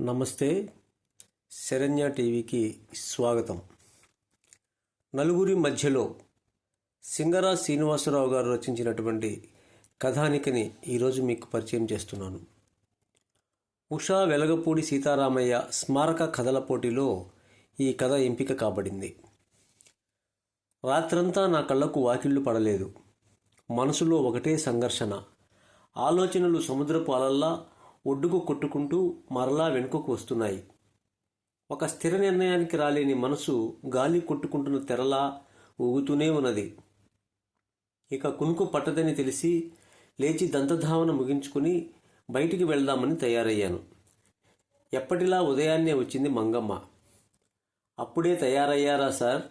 నమస్తే. శరణ్య టీవీకి స్వాగతం. నలుగురి మధ్యలో సింగరా శ్రీనివాసరావు గారు రచించినటువంటి కథానికని ఈరోజు మీకు పరిచయం చేస్తున్నాను. ఉషా వెలగపూడి సీతారామయ్య స్మారక కథల పోటీలో ఈ కథ ఎంపిక కాబడింది. రాత్రంతా నా కళ్ళకు వాకిళ్ళు పడలేదు. మనసులో ఒకటే సంఘర్షణ. ఆలోచనలు సముద్రపు అలల్లా ఒడ్డుకు కొట్టుకుంటూ మరలా వెనుకకు వస్తున్నాయి. ఒక స్థిర నిర్ణయానికి రాలేని మనసు గాలి కొట్టుకుంటున్న తెరలా ఊగుతూనే ఉన్నది. ఇక కునుకు పట్టదని తెలిసి లేచి దంతధావన ముగించుకుని బయటికి వెళ్దామని తయారయ్యాను. ఎప్పటిలా ఉదయాన్నే వచ్చింది మంగమ్మ. అప్పుడే తయారయ్యారా సార్?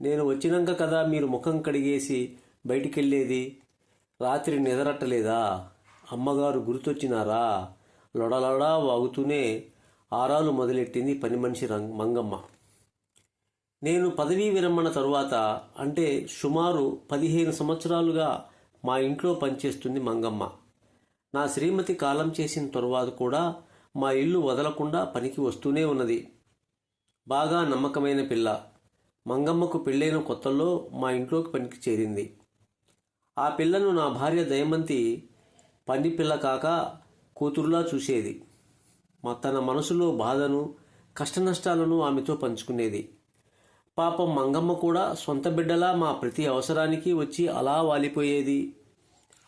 నేను వచ్చినాక కదా మీరు ముఖం కడిగేసి బయటికెళ్ళేది? రాత్రి నిద్రట్టలేదా? అమ్మగారు గుర్తొచ్చినారా? లొడలడా వాగుతూనే ఆరాలు మొదలెట్టింది పని మనిషి రంగ్ మంగమ్మ. నేను పదవీ విరమణ తరువాత అంటే సుమారు పదిహేను సంవత్సరాలుగా మా ఇంట్లో పనిచేస్తుంది మంగమ్మ. నా శ్రీమతి కాలం చేసిన తరువాత కూడా మా ఇల్లు వదలకుండా పనికి వస్తూనే ఉన్నది. బాగా నమ్మకమైన పిల్ల. మంగమ్మకు పెళ్ళైన కొత్తల్లో మా ఇంట్లోకి పనికి చేరింది. ఆ పిల్లను నా భార్య దయమంతి పని పిల్ల కాక కూతురులా చూసేది. మా తన మనసులో బాధను కష్టనష్టాలను ఆమెతో పంచుకునేది. పాపం మంగమ్మ కూడా సొంత బిడ్డలా మా ప్రతి అవసరానికి వచ్చి అలా వాలిపోయేది.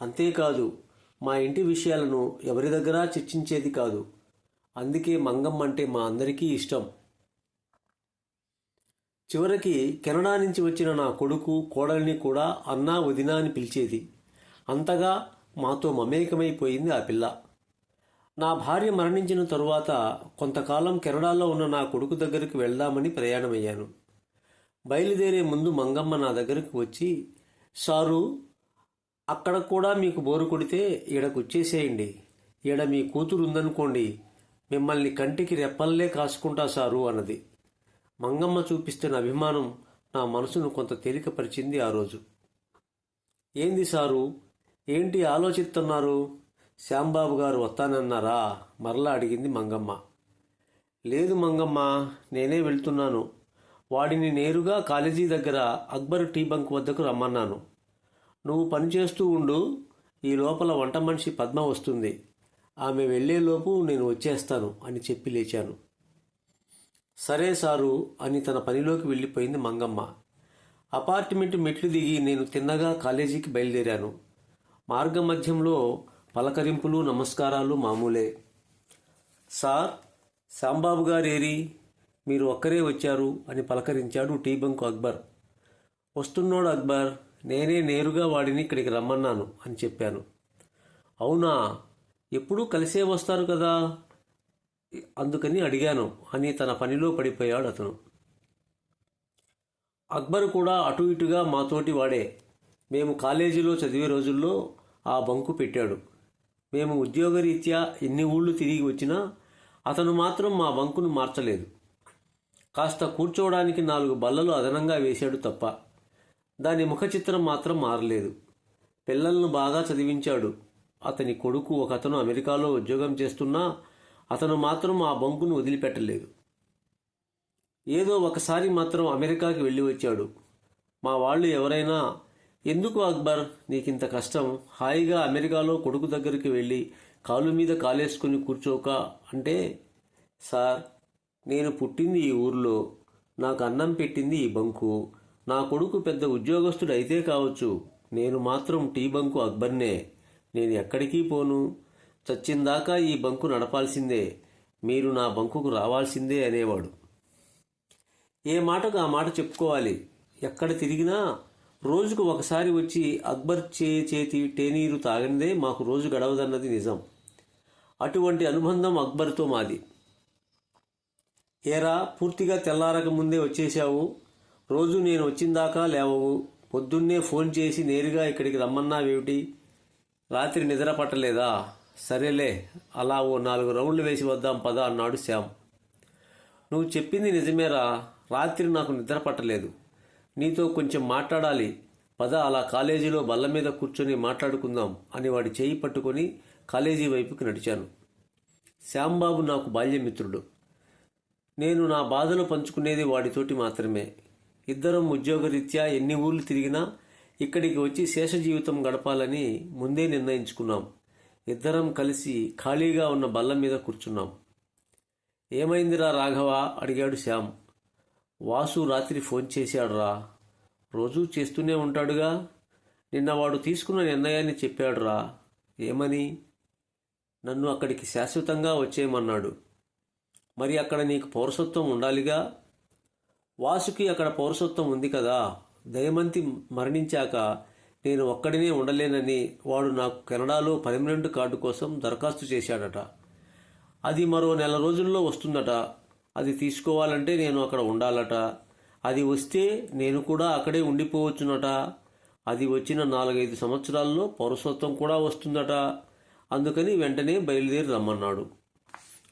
అంతేకాదు మా ఇంటి విషయాలను ఎవరి దగ్గర చర్చించేది కాదు. అందుకే మంగమ్మ అంటే మా అందరికీ ఇష్టం. చివరికి కెనడా నుంచి వచ్చిన నా కొడుకు కోడల్ని కూడా అన్నా వదినా అని పిలిచేది. అంతగా మాతో మమేకమైపోయింది ఆ పిల్ల. నా భార్య మరణించిన తరువాత కొంతకాలం కెనడాలో ఉన్న నా కొడుకు దగ్గరికి వెళ్దామని ప్రయాణమయ్యాను. బయలుదేరే ముందు మంగమ్మ నా దగ్గరకు వచ్చి సారు అక్కడ కూడా మీకు బోరు కొడితే ఈడకు వచ్చేసేయండి ఈడ మీ కూతురు ఉందనుకోండి మిమ్మల్ని కంటికి రెప్పల్లే కాసుకుంటా సారు అన్నది. మంగమ్మ చూపిస్తున్న అభిమానం నా మనసును కొంత తేలికపరిచింది ఆ రోజు. ఏంది సారు? ఏంటి ఆలోచిస్తున్నారు శ్యాంబాబు గారు వస్తానన్నారా? మరలా అడిగింది మంగమ్మ. లేదు మంగమ్మ నేనే వెళ్తున్నాను. వాడిని నేరుగా కాలేజీ దగ్గర అక్బర్ టీ బంక్ వద్దకు రమ్మన్నాను. నువ్వు పనిచేస్తూ ఉండు ఈ లోపల వంట మనిషి పద్మ వస్తుంది. ఆమె వెళ్ళేలోపు నేను వచ్చేస్తాను అని చెప్పి లేచాను. సరే సారు అని తన పనిలోకి వెళ్ళిపోయింది మంగమ్మ. అపార్ట్మెంట్ మెట్లు దిగి నేను తిన్నగా కాలేజీకి బయలుదేరాను. మార్గమధ్యంలో పలకరింపులు నమస్కారాలు మామూలే. సార్ శాంబాబు గారేరి మీరు ఒక్కరే వచ్చారు అని పలకరించాడు టీ బంకు అక్బర్. వస్తున్నాడు అక్బర్ నేనే నేరుగా వాడిని ఇక్కడికి రమ్మన్నాను అని చెప్పాను. అవునా? ఎప్పుడూ కలిసే వస్తారు కదా? అందుకని అడిగాను అని తన పనిలో పడిపోయాడు అతను. అక్బర్ కూడా అటు ఇటుగా మాతోటి వాడే. మేము కాలేజీలో చదివే రోజుల్లో ఆ బంకు పెట్టాడు. మేము ఉద్యోగరీత్యా ఎన్ని ఊళ్ళు తిరిగి వచ్చినా అతను మాత్రం మా బంకును మార్చలేదు. కాస్త కూర్చోవడానికి నాలుగు బల్లలు అదనంగా వేశాడు తప్ప దాని ముఖచిత్రం మాత్రం మారలేదు. పిల్లలను బాగా చదివించాడు. అతని కొడుకు ఒకతను అమెరికాలో ఉద్యోగం చేస్తున్నా అతను మాత్రం ఆ బంకును వదిలిపెట్టలేదు. ఏదో ఒకసారి మాత్రం అమెరికాకి వెళ్ళి వచ్చాడు. మా వాళ్ళు ఎవరైనా ఎందుకు అక్బర్? నీకింత కష్టం. హాయిగా అమెరికాలో కొడుకు దగ్గరికి వెళ్ళి కాలు మీద కాలేసుకుని కూర్చోక అంటే సార్ నేను పుట్టింది ఈ ఊర్లో. నాకు అన్నం పెట్టింది ఈ బంకు. నా కొడుకు పెద్ద ఉద్యోగస్తుడు అయితే కావచ్చు. నేను మాత్రం టీ బంకు అక్బర్నే. నేను ఎక్కడికి పోను? చచ్చిందాకా ఈ బంకు నడపాల్సిందే. మీరు నా బంకుకు రావాల్సిందే అనేవాడు. ఏ మాటకు ఆ మాట చెప్పుకోవాలి? ఎక్కడ తిరిగినా రోజుకు ఒకసారి వచ్చి అక్బర్ చే చేతి టేనీరు తాగనిదే మాకు రోజు గడవదన్నది నిజం. అటువంటి అనుబంధం అక్బర్తో మాది. ఏరా పూర్తిగా తెల్లారక ముందే వచ్చేసావు రోజు నేను వచ్చిందాకా లేవవు. పొద్దున్నే ఫోన్ చేసి నేరుగా ఇక్కడికి రమ్మన్నావేమిటి? రాత్రి నిద్ర పట్టలేదా? సరేలే అలా ఓ నాలుగు రౌండ్లు వేసి వద్దాం పద అన్నాడు శ్యామ్. నువ్వు చెప్పింది నిజమేరా. రాత్రి నాకు నిద్ర పట్టలేదు. నీతో కొంచెం మాట్లాడాలి. పద అలా కాలేజీలో బల్ల మీద కూర్చొని మాట్లాడుకుందాం అని వాడి చేయి పట్టుకొని కాలేజీ వైపుకి నడిచాను. శ్యాంబాబు నాకు బాల్యమిత్రుడు. నేను నా బాధలు పంచుకునేది వాడితోటి మాత్రమే. ఇద్దరం ఉద్యోగరీత్యా ఎన్ని ఊర్లు తిరిగినా ఇక్కడికి వచ్చి శేష జీవితం గడపాలని ముందే నిర్ణయించుకున్నాం. ఇద్దరం కలిసి ఖాళీగా ఉన్న బల్ల మీద కూర్చున్నాం. ఏమైందిరా రాఘవ? అడిగాడు శ్యామ్. వాసు రాత్రి ఫోన్ చేశాడురా. రోజూ చేస్తూనే ఉంటాడుగా. నిన్న వాడు తీసుకున్న నిర్ణయాన్ని చెప్పాడురా. ఏమని? నన్ను అక్కడికి శాశ్వతంగా వచ్చేయమన్నాడు. మరి అక్కడ నీకు పౌరసత్వం ఉండాలిగా? వాసుకి అక్కడ పౌరసత్వం ఉంది కదా. దయమంతి మరణించాక నేను ఒక్కడినే ఉండలేనని వాడు నాకు కెనడాలో పర్మనెంట్ కార్డు కోసం దరఖాస్తు చేశాడట. అది మరో నెల రోజుల్లో వస్తుందట. అది తీసుకోవాలంటే నేను అక్కడ ఉండాలట. అది వస్తే నేను కూడా అక్కడే ఉండిపోవచ్చునట. అది వచ్చిన నాలుగైదు సంవత్సరాల్లో పౌరసత్వం కూడా వస్తుందట. అందుకని వెంటనే బయలుదేరి రమ్మన్నాడు.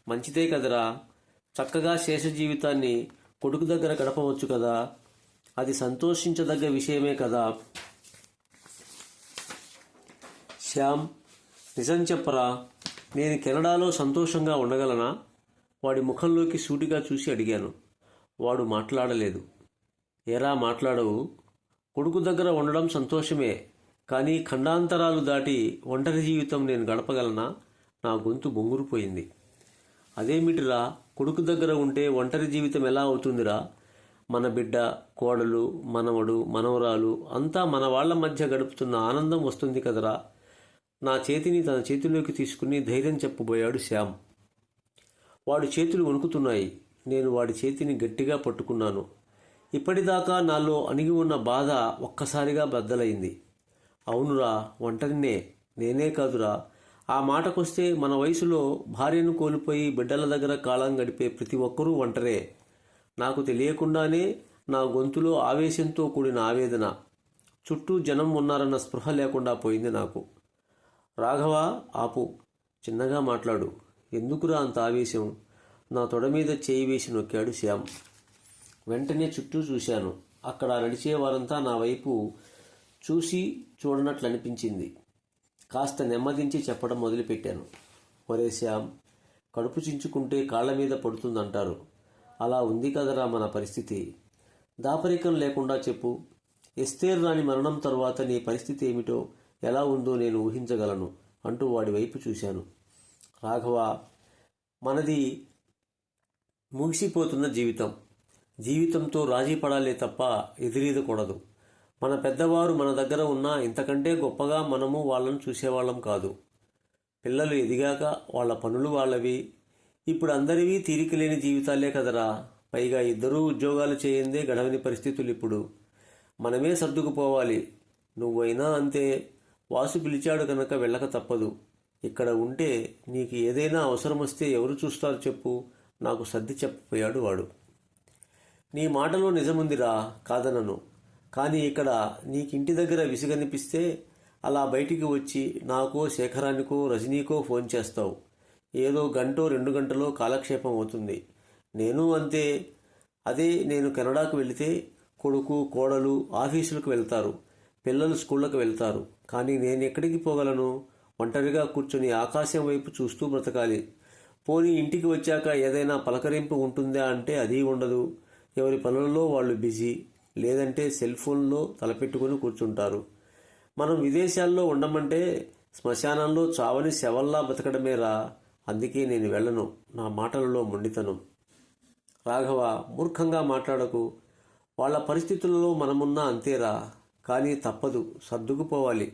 మంచిదే కదరా. చక్కగా శేష జీవితాన్ని కొడుకు దగ్గర గడపవచ్చు కదా. అది సంతోషించదగ్గ విషయమే కదా. శ్యామ్ నిజం చెప్పరా. నేను కెనడాలో సంతోషంగా ఉండగలనా? వాడి ముఖంలోకి సూటిగా చూసి అడిగాను. వాడు మాట్లాడలేదు. ఎరా మాట్లాడవు? కొడుకు దగ్గర ఉండడం సంతోషమే. కానీ ఖండాంతరాలు దాటి ఒంటరి జీవితం నేను గడపగలనా? నా గొంతు బొంగురుపోయింది. అదేమిటిరా? కొడుకు దగ్గర ఉంటే ఒంటరి జీవితం ఎలా అవుతుందిరా? మన బిడ్డ కోడలు మనవడు మనవరాలు అంతా మన వాళ్ళ మధ్య గడుపుతున్న ఆనందం వస్తుంది కదరా? నా చేతిని తన చేతిలోకి తీసుకుని ధైర్యం చెప్పబోయాడు శ్యామ్. వాడి చేతులు వణుకుతున్నాయి. నేను వాడి చేతిని గట్టిగా పట్టుకున్నాను. ఇప్పటిదాకా నాలో అణిగి ఉన్న బాధ ఒక్కసారిగా బద్దలైంది. అవునురా ఒంటరినే. నేనే కాదురా. ఆ మాటకొస్తే మన వయసులో భార్యను కోల్పోయి బిడ్డల దగ్గర కాలం గడిపే ప్రతి ఒక్కరూ ఒంటరే. నాకు తెలియకుండానే నా గొంతులో ఆవేశంతో కూడిన ఆవేదన. చుట్టూ జనం ఉన్నారన్న స్పృహ లేకుండా పోయింది నాకు. రాఘవ ఆపు. చిన్నగా మాట్లాడు. ఎందుకురా అంత ఆవేశం? నా తొడ మీద చేయి వేసి నొక్కాడు శ్యామ్. వెంటనే చుట్టూ చూశాను. అక్కడ నడిచే వారంతా నా వైపు చూసి చూడనట్లు అనిపించింది కాస్త నెమ్మదించి చెప్పడం మొదలుపెట్టాను. ఒరే శ్యామ్ కడుపు చించుకుంటే కాళ్ళ మీద పడుతుందంటారు. అలా ఉంది కదరా మన పరిస్థితి. దాపరికం లేకుండా చెప్పు. ఎస్తేర్ రాని మరణం తర్వాత నీ పరిస్థితి ఏమిటో ఎలా ఉందో నేను ఊహించగలను అంటూ వాడి వైపు చూశాను. రాఘవ మనది ముగిసిపోతున్న జీవితం. జీవితంతో రాజీ పడాలే తప్ప ఎదిరీదకూడదు మన పెద్దవారు మన దగ్గర ఉన్నా ఇంతకంటే గొప్పగా మనము వాళ్ళను చూసేవాళ్ళం కాదు. పిల్లలు ఎదిగాక వాళ్ళ పనులు వాళ్ళవి. ఇప్పుడు అందరివి తీరిక లేని జీవితాలే కదరా. పైగా ఇద్దరూ ఉద్యోగాలు చేయందే గడవని పరిస్థితులు ఇప్పుడు. మనమే సర్దుకుపోవాలి. నువ్వైనా అంతే. వాసు పిలిచాడు కనుక వెళ్ళక తప్పదు. ఇక్కడ ఉంటే నీకు ఏదైనా అవసరం వస్తే ఎవరు చూస్తారు చెప్పు. నాకు సర్ది చెప్పపోయాడు వాడు. నీ మాటలో నిజముందిరా కాదనను. కానీ ఇక్కడ నీకింటి దగ్గర విసిగనిపిస్తే అలా బయటికి వచ్చి నాకో శేఖరానికో రజనీకో ఫోన్ చేస్తావు. ఏదో గంటో రెండు గంటలో కాలక్షేపం అవుతుంది. నేను అంతే. అదే నేను కెనడాకు వెళితే కొడుకు కోడలు ఆఫీసులకు వెళ్తారు. పిల్లలు స్కూళ్ళకు వెళ్తారు. కానీ నేను ఎక్కడికి పోగలను? ఒంటరిగా కూర్చొని ఆకాశం వైపు చూస్తూ బ్రతకాలి. పోనీ ఇంటికి వచ్చాక ఏదైనా పలకరింపు ఉంటుందా అంటే అది ఉండదు. ఎవరి పనులలో వాళ్ళు బిజీ. లేదంటే సెల్ ఫోన్లో తలపెట్టుకుని కూర్చుంటారు. మనం విదేశాల్లో ఉండమంటే శ్మశానంలో చావని శవల్లా బతకడమేరా అందుకే నేను వెళ్ళను. నా మాటలలో మొండితనం. రాఘవ మూర్ఖంగా మాట్లాడకు. వాళ్ళ పరిస్థితులలో మనమున్నా అంతేరా. కానీ తప్పదు. సర్దుకుపోవాలి.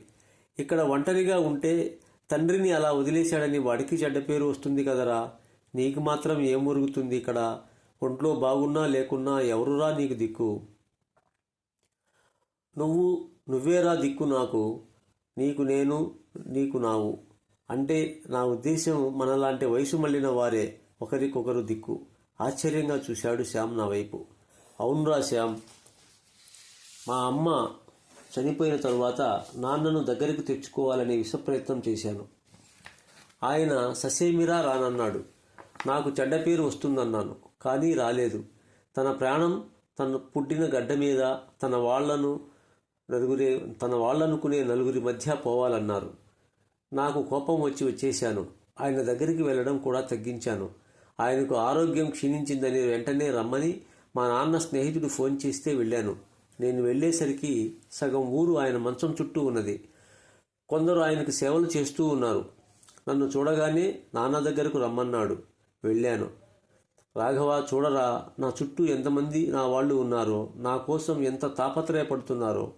ఇక్కడ ఒంటరిగా ఉంటే తండ్రిని అలా వదిలేశాడని వాడికి చెడ్డ పేరు వస్తుంది కదరా. నీకు మాత్రం ఏం మురుగుతుంది ఇక్కడ? ఒంట్లో బాగున్నా లేకున్నా ఎవరురా నీకు దిక్కు? నువ్వు నువ్వేరా దిక్కు నాకు? నీకు నేను నీకు నావు. అంటే నా ఉద్దేశం మనలాంటి వయసు మళ్ళిన వారే ఒకరికొకరు దిక్కు. ఆశ్చర్యంగా చూశాడు శ్యామ్ నా వైపు. అవునురా శ్యామ్. మా అమ్మ చనిపోయిన తరువాత నాన్నను దగ్గరికి తెచ్చుకోవాలనే విషప్రయత్నం చేశాను. ఆయన ససేమిరా రానన్నాడు. నాకు చెడ్డ పేరు వస్తుందన్నాను కానీ రాలేదు. తన ప్రాణం తన పుట్టిన గడ్డ మీద తన వాళ్ళను నలుగురే తన వాళ్ళనుకునే నలుగురి మధ్య పోవాలన్నారు. నాకు కోపం వచ్చి వచ్చేశాను. ఆయన దగ్గరికి వెళ్ళడం కూడా తగ్గించాను. ఆయనకు ఆరోగ్యం క్షీణించిందని వెంటనే రమ్మని మా నాన్న స్నేహితుడు ఫోన్ చేస్తే వెళ్ళాను. నేను వెళ్ళేసరికి సగం ఊరు ఆయన మంచం చుట్టూ ఉన్నది. కొందరు ఆయనకు సేవలు చేస్తూ ఉన్నారు. నన్ను చూడగానే నాన్న దగ్గరకు రమ్మన్నాడు. వెళ్ళాను. రాఘవ చూడరా నా చుట్టూ ఎంతమంది నా వాళ్ళు ఉన్నారో నా కోసం ఎంత తాపత్రయపడుతున్నారో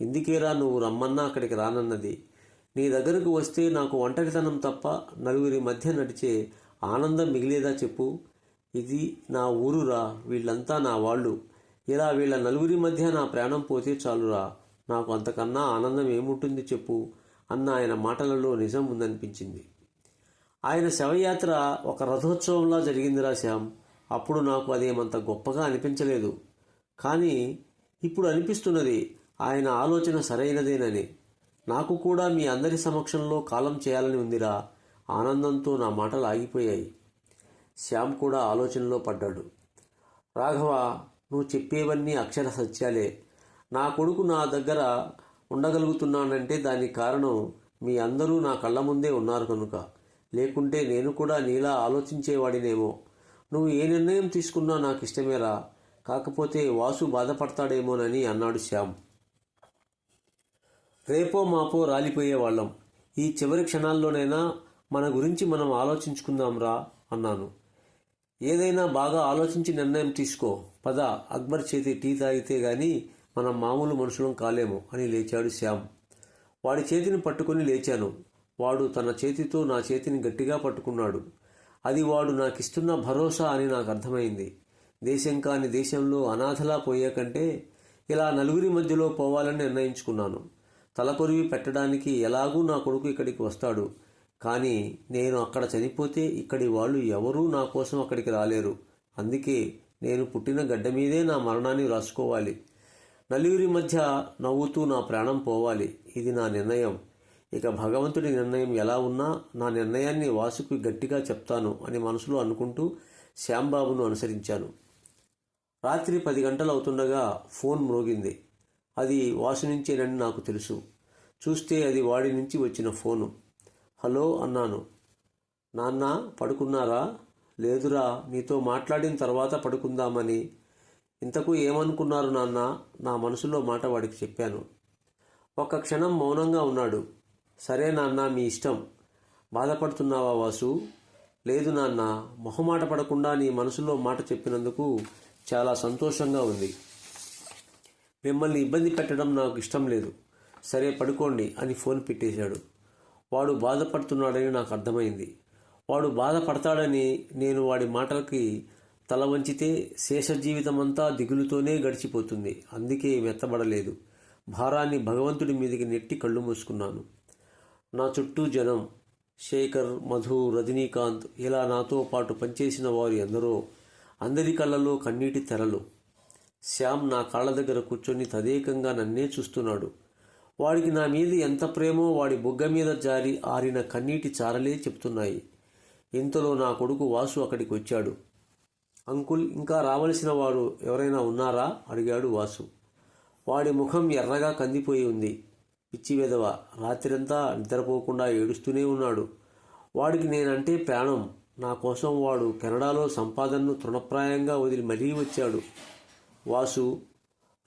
ఇందుకేరా నువ్వు రమ్మన్నా అక్కడికి రానన్నది. నీ దగ్గరకు వస్తే నాకు ఒంటరితనం తప్ప నలుగురి మధ్య నడిచే ఆనందం మిగిలేదా చెప్పు? ఇది నా ఊరురా వీళ్ళంతా నా వాళ్ళు. ఇలా వీళ్ళ నలుగురి మధ్య నా ప్రాణం పోతే చాలురా. నాకు అంతకన్నా ఆనందం ఏముంటుంది చెప్పు అన్న ఆయన మాటలలో నిజం ఉందనిపించింది. ఆయన శవయాత్ర ఒక రథోత్సవంలా జరిగిందిరా శ్యామ్. అప్పుడు నాకు అదేమంత గొప్పగా అనిపించలేదు. కానీ ఇప్పుడు అనిపిస్తున్నది ఆయన ఆలోచన సరైనదేనని. నాకు కూడా మీ అందరి సమక్షంలో కాలం చేయాలని ఉందిరా. ఆనందంతో నా మాటలు ఆగిపోయాయి. శ్యామ్ కూడా ఆలోచనలో పడ్డాడు. రాఘవ నువ్వు చెప్పేవన్నీ అక్షర సత్యాలే. నా కొడుకు నా దగ్గర ఉండగలుగుతున్నానంటే దానికి కారణం మీ అందరూ నా కళ్ళ ముందే ఉన్నారు కనుక. లేకుంటే నేను కూడా నీలా ఆలోచించేవాడినేమో. నువ్వు ఏ నిర్ణయం తీసుకున్నా నాకు ఇష్టమేరా కాకపోతే వాసు బాధపడతాడేమోనని అన్నాడు శ్యామ్. రేపో మాపో రాలిపోయేవాళ్ళం ఈ చివరి క్షణాల్లోనైనా మన గురించి మనం ఆలోచించుకుందాంరా అన్నాను. ఏదైనా బాగా ఆలోచించి నిర్ణయం తీసుకో. పద అక్బర్ చేతి టీ తాగితే గాని మనం మామూలు మనుషులం కాలేము అని లేచాడు శ్యామ్. వాడి చేతిని పట్టుకొని లేచాను. వాడు తన చేతితో నా చేతిని గట్టిగా పట్టుకున్నాడు. అది వాడు నాకిస్తున్న భరోసా అని నాకు అర్థమైంది. దేశం కాని దేశంలో అనాథలా పోయేకంటే ఇలా నలుగురి మధ్యలో పోవాలని నిర్ణయించుకున్నాను. తలకొరివి పెట్టడానికి ఎలాగూ నా కొడుకు ఇక్కడికి వస్తాడు. కానీ నేను అక్కడ చనిపోతే ఇక్కడి వాళ్ళు ఎవరూ నా కోసం అక్కడికి రాలేరు. అందుకే నేను పుట్టిన గడ్డ మీదే నా మరణాన్ని రాసుకోవాలి. నలుగురి మధ్య నవ్వుతూ నా ప్రాణం పోవాలి. ఇది నా నిర్ణయం. ఇక భగవంతుడి నిర్ణయం ఎలా ఉన్నా నా నిర్ణయాన్ని వాసుకు గట్టిగా చెప్తాను అని మనసులో అనుకుంటూ శ్యాంబాబును అనుసరించాను. రాత్రి పది గంటలు అవుతుండగా ఫోన్ మ్రోగింది అది వాసు నుంచేనని నాకు తెలుసు. చూస్తే అది వాడి నుంచి వచ్చిన ఫోను. హలో అన్నాను. నాన్న పడుకున్నారా? లేదురా మీతో మాట్లాడిన తర్వాత పడుకుందామని. ఇంతకు ఏమనుకున్నారు నాన్న? నా మనసులో మాట వాడికి చెప్పాను. ఒక్క క్షణం మౌనంగా ఉన్నాడు. సరే నాన్న మీ ఇష్టం. బాధపడుతున్నావా వాసు? లేదు నాన్న మొహమాట పడకుండా నీ మనసులో మాట చెప్పినందుకు చాలా సంతోషంగా ఉంది. మిమ్మల్ని ఇబ్బంది పెట్టడం నాకు ఇష్టం లేదు. సరే పడుకోండి అని ఫోన్ పెట్టేశాడు. వాడు బాధపడుతున్నాడని నాకు అర్థమైంది. వాడు బాధపడతాడని నేను వాడి మాటలకి తల వంచితే శేష జీవితమంతా దిగులుతోనే గడిచిపోతుంది. అందుకే మెత్తబడలేదు. భారాన్ని భగవంతుడి మీదకి నెట్టి కళ్ళు మూసుకున్నాను. నా చుట్టూ జనం శేఖర్ మధు రజనీకాంత్ ఇలా నాతో పాటు పనిచేసిన వారు ఎందరో అందరి కళ్ళలో కన్నీటి తెరలు. శ్యామ్ నా కాళ్ళ దగ్గర కూర్చొని తదేకంగా నన్నే చూస్తున్నాడు. వాడికి నా మీద ఎంత ప్రేమో వాడి బుగ్గ మీద జారి ఆరిన కన్నీటి చారలే చెప్తున్నాయి. ఇంతలో నా కొడుకు వాసు అక్కడికి వచ్చాడు. అంకుల్ ఇంకా రావలసిన వారు ఎవరైనా ఉన్నారా? అడిగాడు వాసు. వాడి ముఖం ఎర్రగా కందిపోయి ఉంది. పిచ్చి వెధవ రాత్రంతా నిద్రపోకుండా ఏడుస్తూనే ఉన్నాడు. వాడికి నేనంటే ప్రాణం. నా కోసం వాడు కెనడాలో సంపాదనను తృణప్రాయంగా వదిలి మరీ వచ్చాడు. వాసు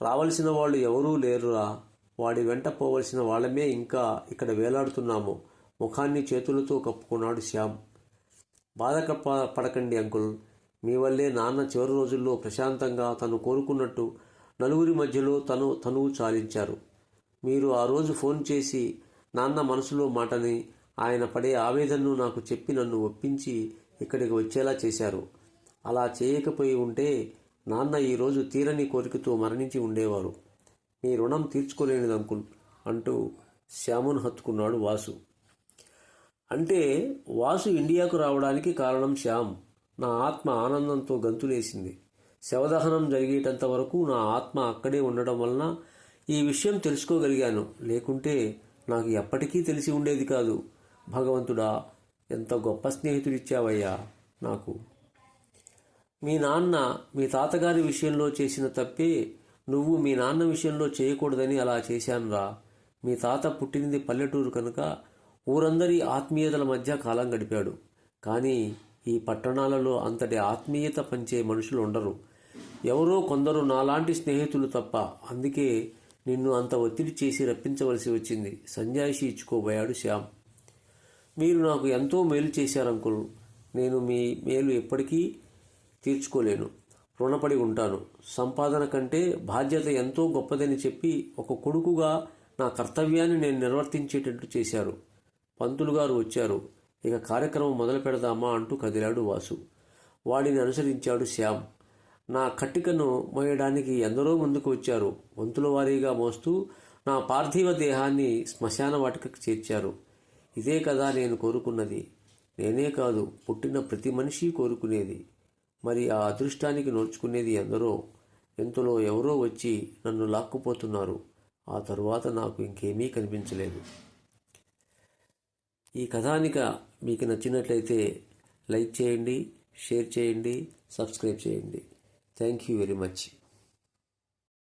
రావలసిన వాళ్ళు ఎవరూ లేరురా? వాడి వెంట పోవలసిన వాళ్ళమే ఇంకా ఇక్కడ వేలాడుతున్నాము. ముఖాన్ని చేతులతో కప్పుకున్నాడు శ్యామ్. బాధ పడకండి అంకుల్. మీ వల్లే నాన్న చివరి రోజుల్లో ప్రశాంతంగా తను కోరుకున్నట్టు నలుగురి మధ్యలో తను తనువు చాలించారు. మీరు ఆ రోజు ఫోన్ చేసి నాన్న మనసులో మాటని ఆయన పడే ఆవేదనను నాకు చెప్పి నన్ను ఒప్పించి ఇక్కడికి వచ్చేలా చేశారు. అలా చేయకపోయి ఉంటే నాన్న ఈరోజు తీరని కోరికతో మరణించి ఉండేవారు. మీ రుణం తీర్చుకోలేనిది అంటూ శ్యామును హత్తుకున్నాడు వాసు. అంటే వాసు ఇండియాకు రావడానికి కారణం శ్యామ్. నా ఆత్మ ఆనందంతో గంతులేసింది. శవదహనం జరిగేటంత వరకు నా ఆత్మ అక్కడే ఉండడం వలన ఈ విషయం తెలుసుకోగలిగాను. లేకుంటే నాకు ఎప్పటికీ తెలిసి ఉండేది కాదు. భగవంతుడా ఎంత గొప్ప స్నేహితుడిచ్చావయ్యా నాకు. మీ నాన్న మీ తాతగారి విషయంలో చేసిన తప్పే నువ్వు మీ నాన్న విషయంలో చేయకూడదని అలా చేశానురా. మీ తాత పుట్టినది పల్లెటూరు కనుక ఊరందరి ఆత్మీయతల మధ్య కాలం గడిపాడు. కానీ ఈ పట్టణాలలో అంతటి ఆత్మీయత పంచే మనుషులు ఉండరు. ఎవరో కొందరు నాలాంటి స్నేహితులు తప్ప అందుకే నిన్ను అంత ఒత్తిడి చేసి రప్పించవలసి వచ్చింది. సంజాయిషి ఇచ్చుకోబోయాడు శ్యామ్. మీరు నాకు ఎంతో మేలు చేశారు నేను మీ మేలు ఎప్పటికీ తీర్చుకోలేను. రుణపడి ఉంటాను. సంపాదన కంటే బాధ్యత ఎంతో గొప్పదని చెప్పి ఒక కొడుకుగా నా కర్తవ్యాన్ని నేను నిర్వర్తించేటట్టు చేశారు. పంతులు గారు వచ్చారు. ఇక కార్యక్రమం మొదలు పెడదామా అంటూ కదిలాడు వాసు. వాడిని అనుసరించాడు శ్యామ్. నా కట్టికను మోయడానికి ఎందరో ముందుకు వచ్చారు. వంతుల వారీగా మోస్తూ నా పార్థివ దేహాన్ని శ్మశాన వాటికకు చేర్చారు. ఇదే కదా నేను కోరుకున్నది. నేనే కాదు పుట్టిన ప్రతి మనిషి కోరుకునేది. మరి ఆ అదృష్టానికి నోచుకునేది ఎందరో ఎంతలో ఎవరో వచ్చి నన్ను లాక్కుపోతున్నారు. ఆ తరువాత నాకు ఇంకేమీ కనిపించలేదు. ఈ కథానిక మీకు నచ్చినట్లయితే లైక్ చేయండి షేర్ చేయండి సబ్స్క్రైబ్ చేయండి. Thank you very much.